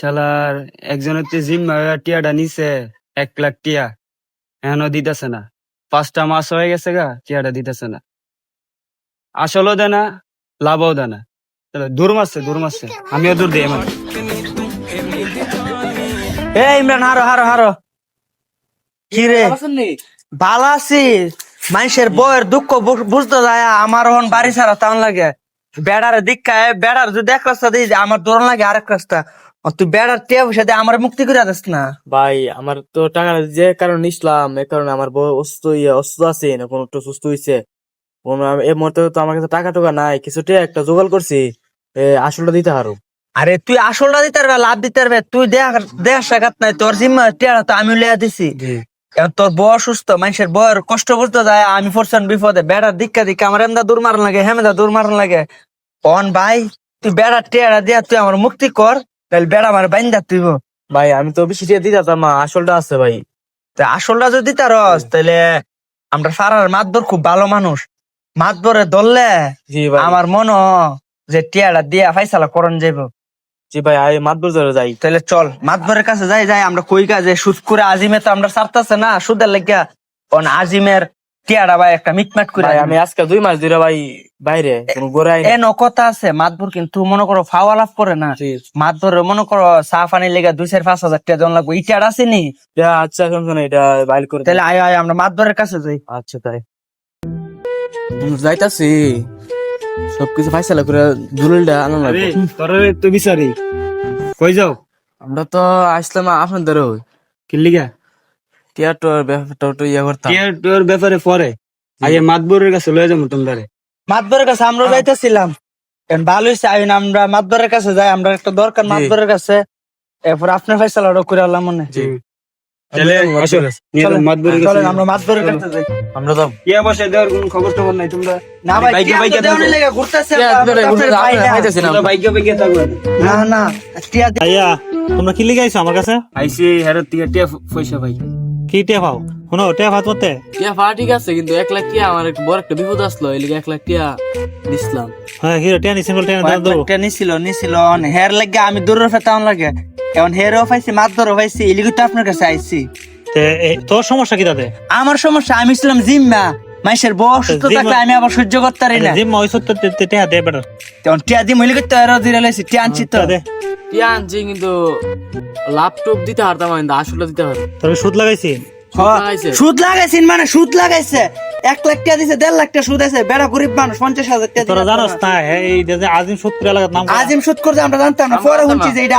শালার একজনের তো জিম টিয়াটা নিছে, এক লাখ টিয়া। এখনও দিতেছে না। পাঁচটা মাস হয়ে গেছে গা, টিয়াটা দিতেছে না। আসলও দেয় না, লাভও দেয় না। দূর মারছে দূর মারছে। আমিও দূর দিই আমার এ ইমরান, হারো হারো হারো। কি রে? ভালো আছি মানুষের বউয়ের দুঃখ বুঝতে যায়, আমার হন বাড়ি ছাড়া তেমন লাগে। বেড়ার দীক্ষায়, বেড়ার যদি এক রাস্তা দিই আমার দৌড় লাগে আরেক রাস্তা। তুই বেড়ার টিয়া পয়সা দিয়ে আমার মুক্তি করে দিস না। ভাই আমার তো টাকা যে কারণে নিছিলাম এ কারণে আমার বউ অসুস্থ ইয়ে অসুস্থ আছে না কোনো একটু সুস্থ হয়েছে কোনো এই মুহূর্তে তো আমার কাছে টাকা টুকা নাই কিছুটা একটা জোগাড় করছি এ আসলটা দিতে হারো আরে তুই আসলটা দিতে পারবে লাভ দিতে পারবে তুই দেখ দেখ শেখাত নাই তোর জিম্মা টিয়াটা তো আমি লিয়া দিছি। এখন তোর বউ অসুস্থ মানুষের বউয়ের কষ্ট বুঝতে যায় আমি পড়ছেন বিপদে বেড়ার দিক্কা দিক্কা আমার এমদা দূর মারন লাগে হেমেদা দূর মারন লাগে। অন ভাই তুই বেড়ার টিয়াটা দিয়া তুই আমার মুক্তি কর। তাহলে বেড়া আমার বাইন্দা তুই ভাই আমি তো বেশি টাকা দিতে পারতাম না আসলটা আছে ভাই। তা আসলটা যদি তার তাহলে আমরা সারার মাতবর খুব ভালো মানুষ। মাতবরে ধরলে জি ভাই। আমার মনে যে টিয়াটা দিয়া ফাইসালা করন যাইব। জি ভাই আমি মাতবর ধরে যাই। তাহলে চল মাতবরের কাছে যাই যাই আমরা কই কাজে সুদ করে আজিমে তো আমরা সারতাছে না সুদের লেগিয়া অন আজিমের ভাই একটা মিটমাট করে ভাই আমি আজকে দুই মাস ধরে ভাই বাইরে কোনো গোড়াই এ কথা আছে মাতবর কিন্তু মনে করো ফাওয়া লাভ করে না। মাতবরে মনে করো চা পানি লেগে দুই চার পাঁচ হাজার টাকা জন লাগবে। ইটার আছে নি? আচ্ছা শোনো এটা বাইল করে তাহলে আয় আয় আমরা মাতবরের কাছে যাই। আচ্ছা তাই। যাইতাছি। সবকিছু ফাইসালা করে জুলুলটা আনা লাগবে তোর তো বিচারি। কই যাও? আমরা তো আসলাম আপনাদের ব্যাপারটা একটু ইয়ে করতাম। টিয়ার ব্যাপারে পরে। আগে মাতবরের কাছে লয়ে যাব তোমারে মাতবরের কাছে আমরা যাইতেছিলাম। ভালো হয়েছে আইন আমরা মাতবরের কাছে যাই আমরা একটা দরকার মাতবরের কাছে। এরপর আপনার ফেসলাটা করে আল্লাহ মনে আমরা মাতবরের কাছে যাই। আমরা তো টিয়া বসে দেওয়ার কোনো খবর টবর নাই তোমরা। না ভাই বাইকে বাইকে আমরা, বাইকে বাইকে থাকো। না না টিয়া ভাইয়া তোমরা কি লিখে আইছো আমার কাছে? আইসি হেরত থেকে টিয়া পয়সা ভাই। কি টিয়া পাও? শুনো টিয়া টিয়া পা ঠিক আছে কিন্তু এক লাখ টিয়া আমার একটা বড় একটা বিপদ আসলো এই লিগে এক লাখ টিয়া দিছিলাম হ্যাঁ হিরো টিয়া নিছেন বলে টিয়া দাও লাখ টাকা নিছিল নিছিল হের লাগে আমি দূরের ফেতাম লাগে। এখন হেরও পাইছি মাতবরও পাইছি এলিগি তো আপনার কাছে আইছি। তোর সমস্যা কি তাতে আমার সমস্যা আমি ছিলাম জিম্মা। বউ অসুস্থ জিম্মা- থাকলে আমি আবার সহ্য করতে পারি না জিম মহিষ টিয়া দে বেটার তখন টিয়া দি মহিলা তো এর দিলে লাইছি টিয়া আনছি তো। দে। টিয়া আনছি কিন্তু? ল্যাপটপ দিতে হারতাম আমি আসলে আসলটা দিতে হবে তবে সুদ লাগাইছি হ্যাঁ, লাগাইছে। সুদ লাগাইছেন মানে সুদ লাগাইছে। এক লাখ টাকা দিছে দেড় লাখ টাকা সুদ আছে। বেড়া গরিব মানুষ পঞ্চাশ হাজার টাকা তোরা জানোস না এই যে আজিম সুদ করে লাগাত নাম আজিম সুদ করে আমরা জানতাম না পরে শুনছি যে এটা